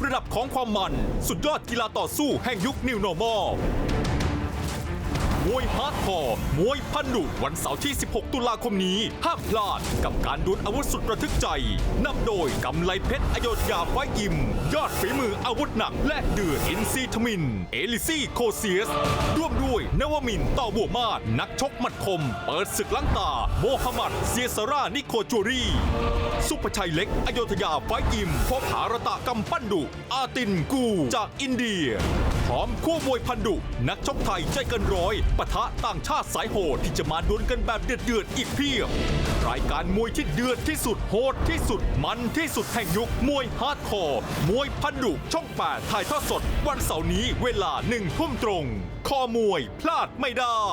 กระดับของความมัน สุดยอดกีฬาต่อสู้แห่งยุคนิวโนมอลมวยฮาร์ดคอร์มวยพันดุวันเสาร์ที่ 16 ตุลาคมนี้ ห้ามพลาดกับการดวลอาวุธสุดระทึกใจนำโดยกำไลเพชรอโยธยาไฟยิม ยอดฝีมืออาวุธหนักและเดือดอินซีทมิน เอลิซี่โคเซียส ร่วมด้วย นวมินต่อบัวมาศนักชกหมัดคม เปิดศึกล้างตา โมฮัมหมัดเซียสรานิโคจูรีสุภชัยเล็ก อโยธยาไฟยิมพบหารตะกำปั้นดุ อาตินกู จากอินเดีย พร้อมคู่มวยพันดุ นักชกไทยใจเกินร้อยปะทะต่างชาติสายโหดที่จะมาดวลกันแบบเดือดเดือดอีกเพียบ รายการมวยที่เดือดที่สุดโหดที่สุดมันที่สุดแห่งยุคมวยฮาร์ดคอร์มวยพันดุช่อง8ถ่ายทอดสด วันเสาร์นี้เวลาหนึ่งทุ่มตรง คอมวยพลาดไม่ได้